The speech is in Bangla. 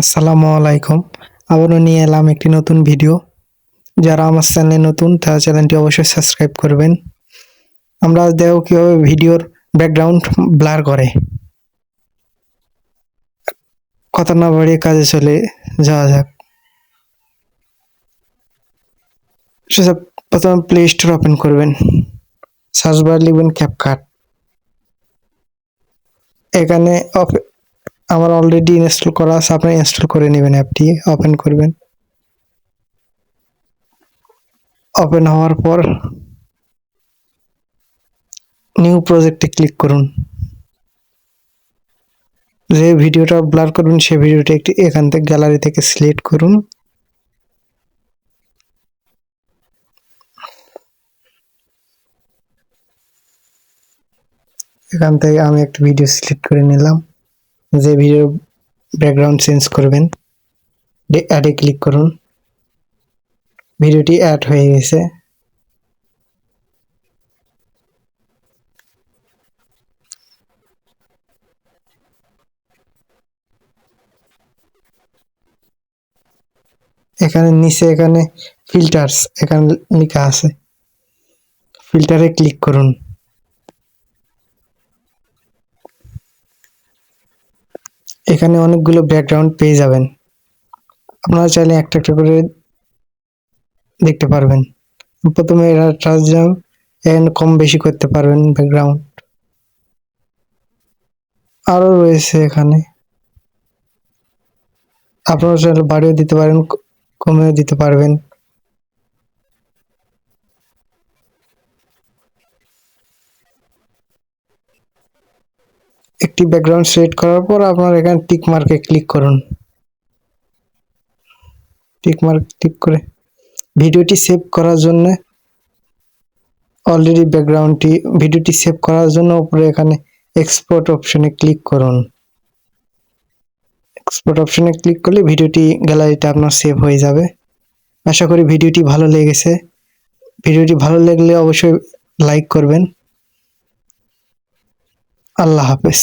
আসসালামু আলাইকুম। আবারও নিয়ে এলাম একটি নতুন ভিডিও। যারা আমার চ্যানেলে নতুন, তারা চ্যানেলটি অবশ্যই সাবস্ক্রাইব করবেন। আমরা আজ দেখো কীভাবে ভিডিওর ব্যাকগ্রাউন্ড ব্লার করে। কথা না বাড়িয়ে কাজে চলে যাওয়া যাক। সেসব প্রথমে প্লে স্টোর ওপেন করবেন। সার্চ বার লিখবেন ক্যাপকাট এখানে আমার অলরেডি ইনস্টল করা আছে, আপনি ইনস্টল করে নেবেন অ্যাপটি ওপেন করবেন। ওপেন হওয়ার পর নিউ প্রজেক্টে ক্লিক করুন। যে ভিডিওটা ব্লার করবেন সেই ভিডিওটা একটি এখান থেকে গ্যালারি থেকে সিলেক্ট করুন। এখান থেকে আমি একটা ভিডিও সিলেক্ট করে নিলাম। যে ভিডিও ব্যাকগ্রাউন্ড চেঞ্জ করবেন অ্যাডে ক্লিক করুন। ভিডিওটি অ্যাড হয়ে গেছে। এখানে নিচে এখানে ফিল্টার্স এখানে লেখা আছে। ফিল্টারে ক্লিক করুন। এখানে অনেকগুলো ব্যাকগ্রাউন্ড পেয়ে যাবেন। আপনারা চাইলে একটা একটা করে দেখতে পারবেন। প্রথমে এরা ট্রান্সজাম এন্ড কম বেশি করতে পারবেন ব্যাকগ্রাউন্ড আরও রয়েছে এখানে। আপনারা চাইলে বাড়িও দিতে পারেন, কমেও দিতে পারবেন। একটি ব্যাকগ্রাউন্ড সিলেক্ট করার পর আপনার এখানে টিক মার্কে ক্লিক করুন। টিক মার্ক ক্লিক করে। ভিডিওটি সেভ করার জন্য অলরেডি ব্যাকগ্রাউন্ডটি ভিডিওটি সেভ করার জন্য উপরে এখানে এক্সপোর্ট অপশনে ক্লিক করুন। এক্সপোর্ট অপশনে ক্লিক করলে ভিডিওটি গ্যালারিতে আপনার সেভ হয়ে যাবে। আশা করি ভিডিওটি ভালো লেগেছে। ভিডিওটি ভালো লাগলে অবশ্যই লাইক করবেন। আল্লাহ হাফেজ।